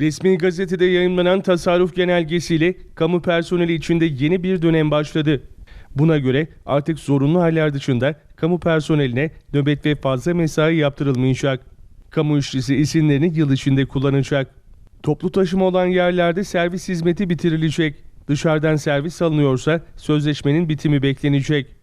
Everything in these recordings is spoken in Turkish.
Resmi gazetede yayınlanan tasarruf genelgesiyle kamu personeli içinde yeni bir dönem başladı. Buna göre artık zorunlu haller dışında kamu personeline nöbet ve fazla mesai yaptırılmayacak. Kamu işçisi isimlerini yıl içinde kullanacak. Toplu taşıma olan yerlerde servis hizmeti bitirilecek. Dışarıdan servis alınıyorsa sözleşmenin bitimi beklenecek.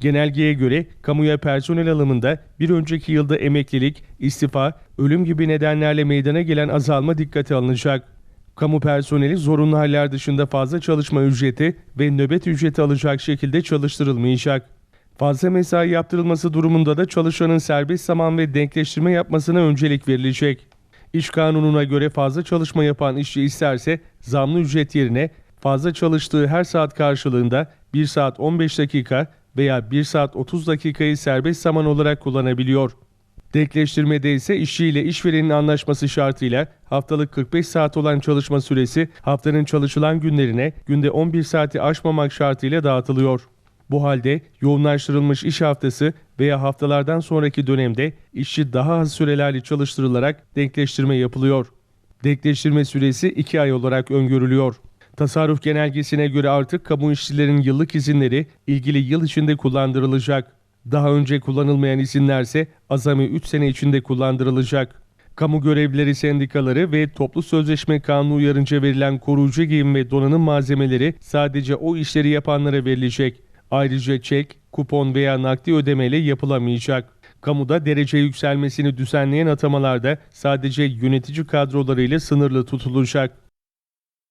Genelgeye göre kamuya personel alımında bir önceki yılda emeklilik, istifa, ölüm gibi nedenlerle meydana gelen azalma dikkate alınacak. Kamu personeli zorunlu haller dışında fazla çalışma ücreti ve nöbet ücreti alacak şekilde çalıştırılmayacak. Fazla mesai yaptırılması durumunda da çalışanın serbest zaman ve denkleştirme yapmasına öncelik verilecek. İş kanununa göre fazla çalışma yapan işçi isterse zamlı ücret yerine fazla çalıştığı her saat karşılığında 1 saat 15 dakika veya 1 saat 30 dakikayı serbest zaman olarak kullanabiliyor. Denkleştirmede ise işçiyle işverenin anlaşması şartıyla haftalık 45 saat olan çalışma süresi haftanın çalışılan günlerine günde 11 saati aşmamak şartıyla dağıtılıyor. Bu halde yoğunlaştırılmış iş haftası veya haftalardan sonraki dönemde işçi daha az sürelerle çalıştırılarak denkleştirme yapılıyor. Denkleştirme süresi 2 ay olarak öngörülüyor. Tasarruf genelgesine göre artık kamu işçilerinin yıllık izinleri ilgili yıl içinde kullandırılacak. Daha önce kullanılmayan izinlerse azami 3 sene içinde kullandırılacak. Kamu görevlileri sendikaları ve toplu sözleşme kanunu uyarınca verilen koruyucu giyim ve donanım malzemeleri sadece o işleri yapanlara verilecek. Ayrıca çek, kupon veya nakdi ödemeyle yapılamayacak. Kamuda derece yükselmesini düzenleyen atamalarda sadece yönetici kadrolarıyla sınırlı tutulacak.